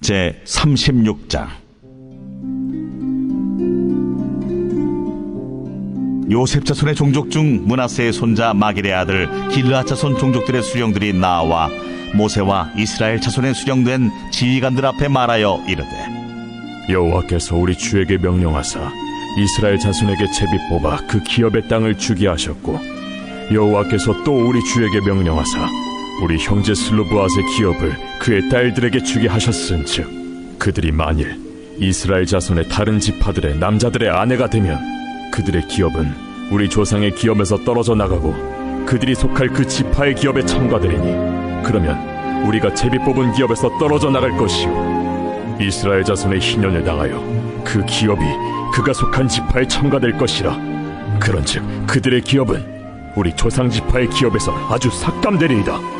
제 36장. 요셉 자손의 종족 중 문하세의 손자 마길의 아들 길르앗 자손 종족들의 수령들이 나와 모세와 이스라엘 자손의 수령된 지휘관들 앞에 말하여 이르되 여호와께서 우리 주에게 명령하사 이스라엘 자손에게 제비 뽑아 그 기업의 땅을 주게 하셨고 여호와께서 또 우리 주에게 명령하사 우리 형제 슬로브앗의 기업을 그의 딸들에게 주게 하셨은즉 그들이 만일 이스라엘 자손의 다른 지파들의 남자들의 아내가 되면 그들의 기업은 우리 조상의 기업에서 떨어져 나가고 그들이 속할 그 지파의 기업에 첨가되리니 그러면 우리가 제비 뽑은 기업에서 떨어져 나갈 것이요. 이스라엘 자손의 희년을 당하여 그 기업이 그가 속한 지파에 첨가될 것이라. 그런즉 그들의 기업은 우리 조상 지파의 기업에서 아주 삭감되리이다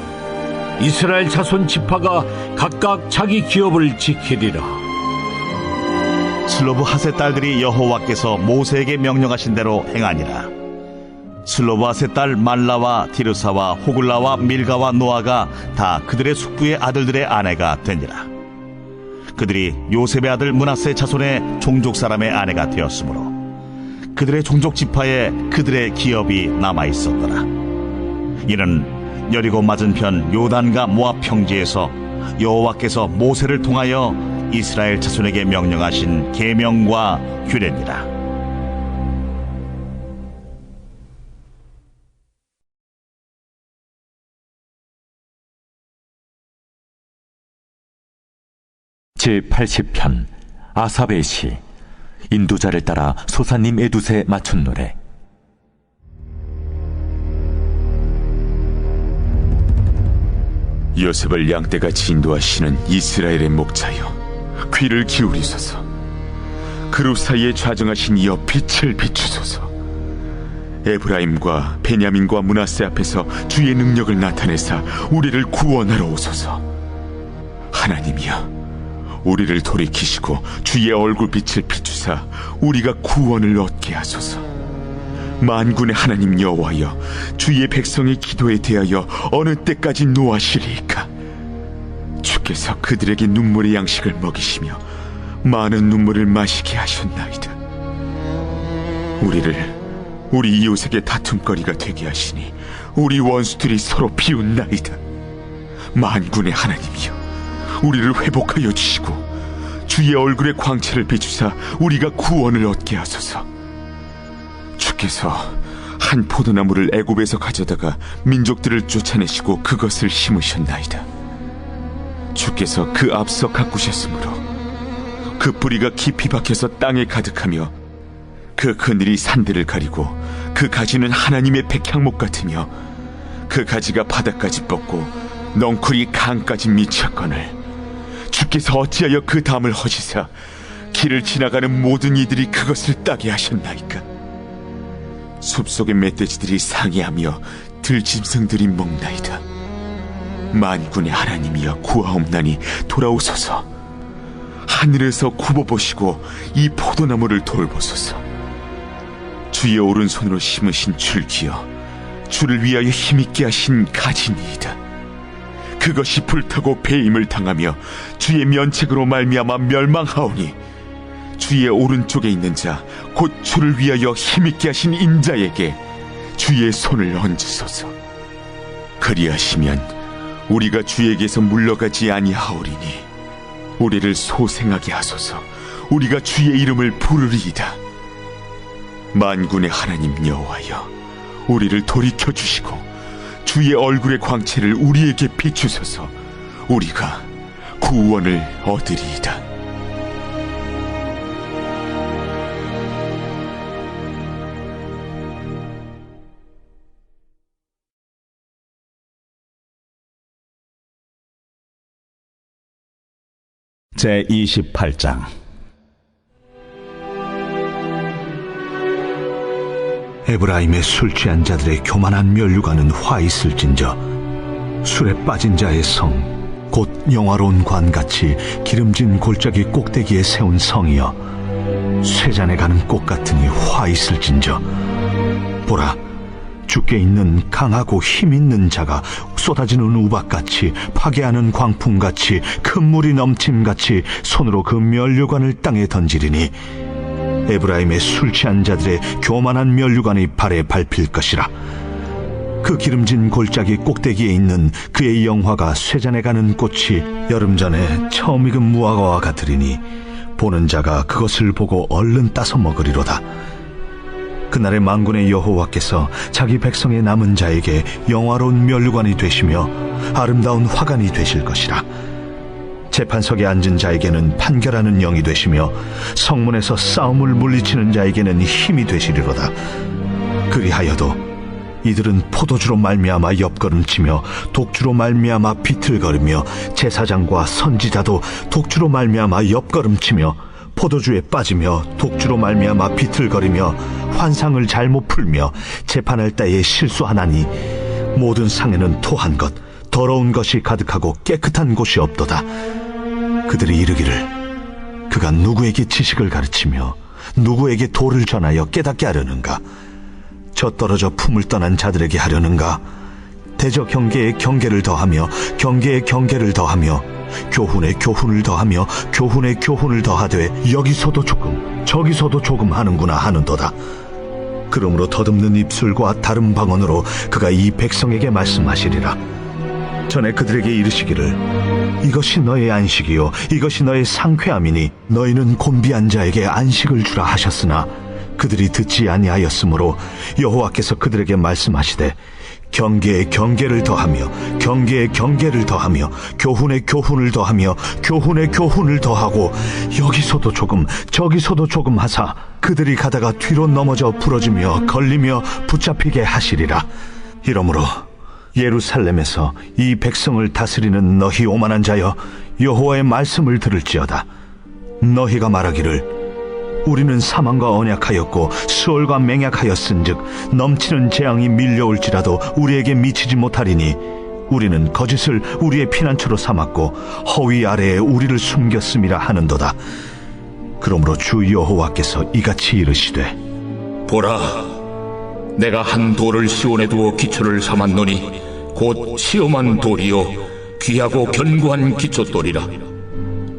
이스라엘 자손 지파가 각각 자기 기업을 지키리라. 슬로브 핫의 딸들이 여호와께서 모세에게 명령하신 대로 행하니라. 슬로브 핫의 딸 말라와 디르사와 호글라와 밀가와 노아가 다 그들의 숙부의 아들들의 아내가 되니라. 그들이 요셉의 아들 문하세 자손의 종족 사람의 아내가 되었으므로 그들의 종족 지파에 그들의 기업이 남아 있었더라. 이는 여리고 맞은편 요단과 모압 평지에서 여호와께서 모세를 통하여 이스라엘 자손에게 명령하신 계명과 규례니라. 제80편 아삽의 시 인도자를 따라 소사님 에두세 맞춘 노래 요셉을 양떼같이 인도하시는 이스라엘의 목자여 귀를 기울이소서. 그룹 사이에 좌정하신 이여 빛을 비추소서. 에브라임과 베냐민과 문하세 앞에서 주의 능력을 나타내사 우리를 구원하러 오소서. 하나님이여 우리를 돌이키시고 주의 얼굴빛을 비추사 우리가 구원을 얻게 하소서 만군의 하나님 여호와여 주의 백성의 기도에 대하여 어느 때까지 노하시리이까? 주께서 그들에게 눈물의 양식을 먹이시며 많은 눈물을 마시게 하셨나이다. 우리를 우리 이웃에게 다툼거리가 되게 하시니 우리 원수들이 서로 비웃나이다. 만군의 하나님이여 우리를 회복하여 주시고 주의 얼굴의 광채를 비추사 우리가 구원을 얻게 하소서 주께서 한 포도나무를 애굽에서 가져다가 민족들을 쫓아내시고 그것을 심으셨나이다. 주께서 그 앞서 가꾸셨으므로 그 뿌리가 깊이 박혀서 땅에 가득하며 그 그늘이 산들을 가리고 그 가지는 하나님의 백향목 같으며 그 가지가 바닥까지 뻗고 넝쿨이 강까지 미쳤거늘 주께서 어찌하여 그 담을 허시사 길을 지나가는 모든 이들이 그것을 따게 하셨나이까 숲속의 멧돼지들이 상해하며 들짐승들이 먹나이다. 만군의 하나님이여 구하옵나니 돌아오소서. 하늘에서 굽어보시고 이 포도나무를 돌보소서. 주의 오른손으로 심으신 줄기여 주를 위하여 힘있게 하신 가지니이다. 그것이 불타고 배임을 당하며 주의 면책으로 말미암아 멸망하오니 주의 오른쪽에 있는 자 곧 주를 위하여 힘있게 하신 인자에게 주의 손을 얹으소서. 그리하시면 우리가 주에게서 물러가지 아니하오리니 우리를 소생하게 하소서. 우리가 주의 이름을 부르리이다. 만군의 하나님 여호와여 우리를 돌이켜 주시고 주의 얼굴의 광채를 우리에게 비추소서. 우리가 구원을 얻으리이다 제 28장. 에브라임의 술 취한 자들의 교만한 면류관은 화 있을진저 술에 빠진 자의 성 곧 영화로운 관같이 기름진 골짜기 꼭대기에 세운 성이여 쇠잔에 가는 꽃 같으니 화 있을진저 보라 주께 있는 강하고 힘 있는 자가 쏟아지는 우박같이 파괴하는 광풍같이 큰 물이 넘침같이 손으로 그 면류관을 땅에 던지리니 에브라임의 술 취한 자들의 교만한 면류관이 발에 밟힐 것이라. 그 기름진 골짜기 꼭대기에 있는 그의 영화가 쇠잔에 가는 꽃이 여름 전에 처음 익은 무화과와 같으리니 보는 자가 그것을 보고 얼른 따서 먹으리로다. 그날의 만군의 여호와께서 자기 백성의 남은 자에게 영화로운 면류관이 되시며 아름다운 화관이 되실 것이라. 재판석에 앉은 자에게는 판결하는 영이 되시며 성문에서 싸움을 물리치는 자에게는 힘이 되시리로다. 그리하여도 이들은 포도주로 말미암아 옆걸음치며 독주로 말미암아 비틀거리며 제사장과 선지자도 독주로 말미암아 옆걸음치며 포도주에 빠지며 독주로 말미암아 비틀거리며 환상을 잘못 풀며 재판할 때에 실수하나니 모든 상에는 토한 것 더러운 것이 가득하고 깨끗한 곳이 없도다. 그들이 이르기를 그가 누구에게 지식을 가르치며 누구에게 도를 전하여 깨닫게 하려는가 저 떨어져 품을 떠난 자들에게 하려는가 대저 경계에 경계를 더하며 경계에 경계를 더하며 교훈에 교훈을 더하며 교훈에 교훈을 더하되 여기서도 조금 저기서도 조금 하는구나 하는도다. 그러므로 더듬는 입술과 다른 방언으로 그가 이 백성에게 말씀하시리라. 전에 그들에게 이르시기를 이것이 너의 안식이요 이것이 너의 상쾌함이니 너희는 곤비한 자에게 안식을 주라 하셨으나 그들이 듣지 아니하였으므로 여호와께서 그들에게 말씀하시되 경계에 경계를 더하며 경계에 경계를 더하며 교훈에 교훈을 더하며 교훈에 교훈을 더하고 여기서도 조금 저기서도 조금 하사 그들이 가다가 뒤로 넘어져 부러지며 걸리며 붙잡히게 하시리라. 이러므로 예루살렘에서 이 백성을 다스리는 너희 오만한 자여 여호와의 말씀을 들을지어다. 너희가 말하기를 우리는 사망과 언약하였고 수월과 맹약하였은즉 넘치는 재앙이 밀려올지라도 우리에게 미치지 못하리니 우리는 거짓을 우리의 피난처로 삼았고 허위 아래에 우리를 숨겼음이라 하는도다 그러므로 주 여호와께서 이같이 이르시되 보라, 내가 한 돌을 시온에 두어 기초를 삼았노니 곧 시험한 돌이요 귀하고 견고한 기초돌이라.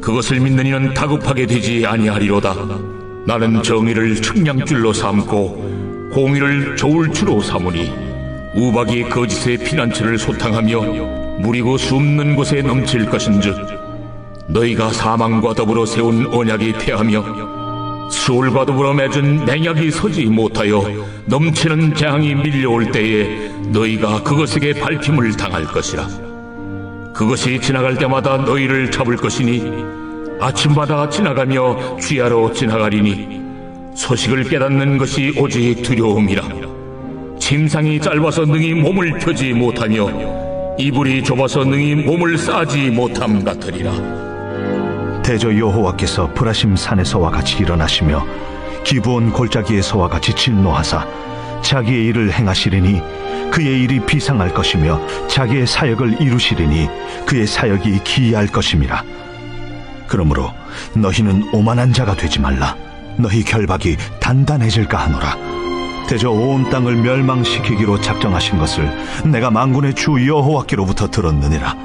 그것을 믿는 이는 다급하게 되지 아니하리로다. 나는 정의를 측량줄로 삼고 공의를 저울추로 삼으니 우박이 거짓의 피난처를 소탕하며 무리고 숨는 곳에 넘칠 것인즉 너희가 사망과 더불어 세운 언약이 패하며 수월과 더불어 맺은 맹약이 서지 못하여 넘치는 재앙이 밀려올 때에 너희가 그것에게 밝힘을 당할 것이라. 그것이 지나갈 때마다 너희를 잡을 것이니 아침마다 지나가며 취하러 지나가리니 소식을 깨닫는 것이 오직 두려움이라. 침상이 짧아서 능히 몸을 펴지 못하며 이불이 좁아서 능히 몸을 싸지 못함 같으리라. 대저 여호와께서 브라심 산에서와 같이 일어나시며 기브온 골짜기에서와 같이 진노하사 자기의 일을 행하시리니 그의 일이 비상할 것이며 자기의 사역을 이루시리니 그의 사역이 기이할 것임이라 그러므로 너희는 오만한 자가 되지 말라 너희 결박이 단단해질까 하노라 대저 온 땅을 멸망시키기로 작정하신 것을 내가 만군의 주 여호와께로부터 들었느니라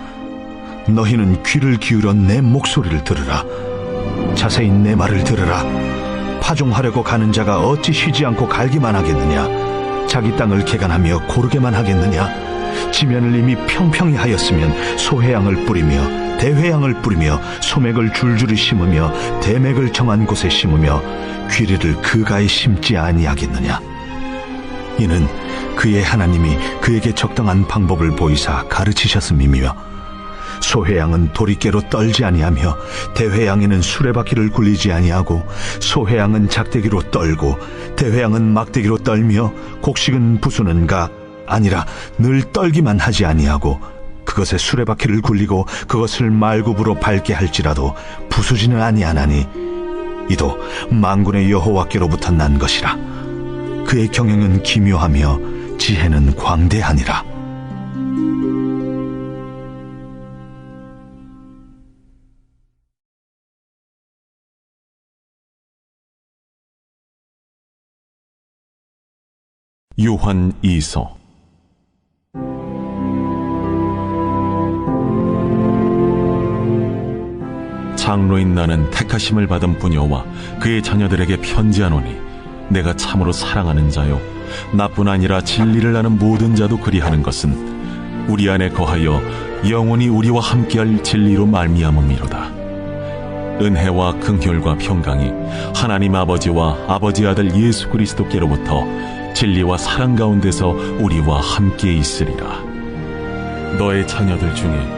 너희는 귀를 기울여 내 목소리를 들으라. 자세히 내 말을 들으라. 파종하려고 가는 자가 어찌 쉬지 않고 갈기만 하겠느냐? 자기 땅을 개간하며 고르게만 하겠느냐? 지면을 이미 평평히 하였으면 소해양을 뿌리며 대회양을 뿌리며 소맥을 줄줄이 심으며 대맥을 정한 곳에 심으며 귀리를 그 가에 심지 아니하겠느냐? 이는 그의 하나님이 그에게 적당한 방법을 보이사 가르치셨음이며 소해양은 도리깨로 떨지 아니하며 대회양에는 수레바퀴를 굴리지 아니하고 소해양은 작대기로 떨고 대회양은 막대기로 떨며 곡식은 부수는가 아니라 늘 떨기만 하지 아니하고 그것에 수레바퀴를 굴리고 그것을 말굽으로 밟게 할지라도 부수지는 아니하나니 이도 만군의 여호와께로부터 난 것이라. 그의 경영은 기묘하며 지혜는 광대하니라. 요한 2서 장로인 나는 택하심을 받은 부녀와 그의 자녀들에게 편지하노니 내가 참으로 사랑하는 자요 나뿐 아니라 진리를 아는 모든 자도 그리하는 것은 우리 안에 거하여 영원히 우리와 함께할 진리로 말미암음이로다 은혜와 긍휼과 평강이 하나님 아버지와 아버지 아들 예수 그리스도께로부터 진리와 사랑 가운데서 우리와 함께 있으리라. 너의 자녀들 중에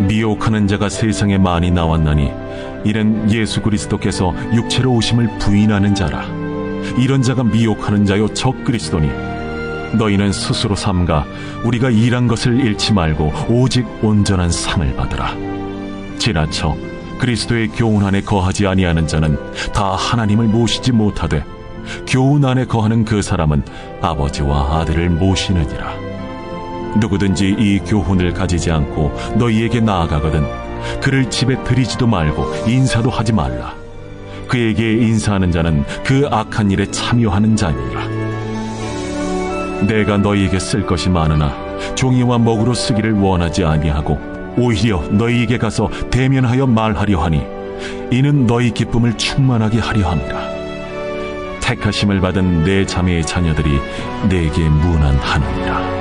미혹하는 자가 세상에 많이 나왔나니 이는 예수 그리스도께서 육체로 오심을 부인하는 자라. 이런 자가 미혹하는 자요 적 그리스도니. 너희는 스스로 삼가 우리가 일한 것을 잃지 말고 오직 온전한 상을 받으라. 지나쳐 그리스도의 교훈 안에 거하지 아니하는 자는 다 하나님을 모시지 못하되 교훈 안에 거하는 그 사람은 아버지와 아들을 모시느니라. 누구든지 이 교훈을 가지지 않고 너희에게 나아가거든 그를 집에 들이지도 말고 인사도 하지 말라. 그에게 인사하는 자는 그 악한 일에 참여하는 자니라. 내가 너희에게 쓸 것이 많으나 종이와 먹으로 쓰기를 원하지 아니하고 오히려 너희에게 가서 대면하여 말하려 하니 이는 너희 기쁨을 충만하게 하려 함이라. 택하심을 받은 내 자매의 자녀들이 내게 무난하느니라.